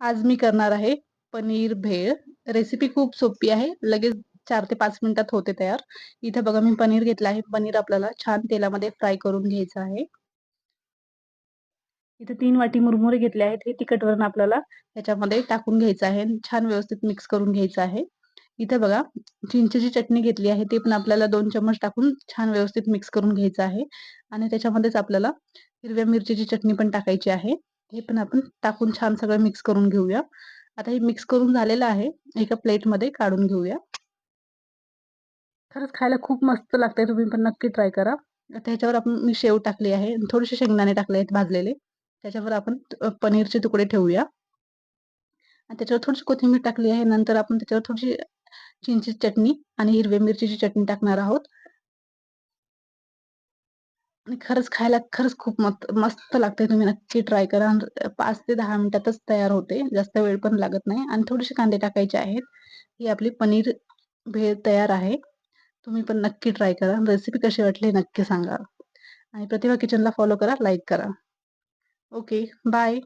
आज मी करणार आहे पनीर भेळ. रेसिपी खूप सोपी आहे. लगेच चार ते पाच मिनिटात होते तयार. इथे बघा मी पनीर घेतलं आहे. पनीर आपल्याला छान तेलामध्ये फ्राय करून घ्यायचं आहे. इथे तीन वाटी मुरमुरे घेतले आहेत. हे तिखट वरण आपल्याला ह्याच्यामध्ये टाकून घ्यायचं आहे. छान व्यवस्थित मिक्स करून घ्यायचं आहे. इथे बघा चिंचेची चटणी घेतली आहे. ते पण आपल्याला दोन चम्मच टाकून छान व्यवस्थित मिक्स करून घ्यायचं आहे. आणि त्याच्यामध्येच आपल्याला हिरव्या मिरचीची चटणी पण टाकायची आहे. हे पण आपण टाकून छान सगळं मिक्स करून घेऊया. आता हे मिक्स करून झालेलं आहे. एका प्लेटमध्ये काढून घेऊया. खरंच खायला खूप मस्त लागतंय. तुम्ही पण नक्की ट्राय करा. आता ह्याच्यावर आपण मी शेव टाकली आहे. थोडेसे शेंगदाणे टाकले आहेत भाजलेले. त्याच्यावर आपण पनीरचे तुकडे ठेवूया. आणि त्याच्यावर थोडीशी कोथिंबीर टाकली आहे. नंतर आपण त्याच्यावर थोडीशी चिंची चटणी आणि हिरव्या मिरचीची चटणी टाकणार आहोत. आणि खरंच खायला खरंच खूप मस्त लागते तुम्ही नक्की ट्राय करा. पाच ते दहा मिनिटातच तयार होते. जास्त वेळ पण लागत नाही. आणि थोडेसे कांदे टाकायचे आहेत. ही आपली पनीर भेळ तयार आहे. तुम्ही पण नक्की ट्राय करा. रेसिपी कशी वाटली नक्की सांगा. आणि प्रतिभा किचनला फॉलो करा लाईक करा. Okay bye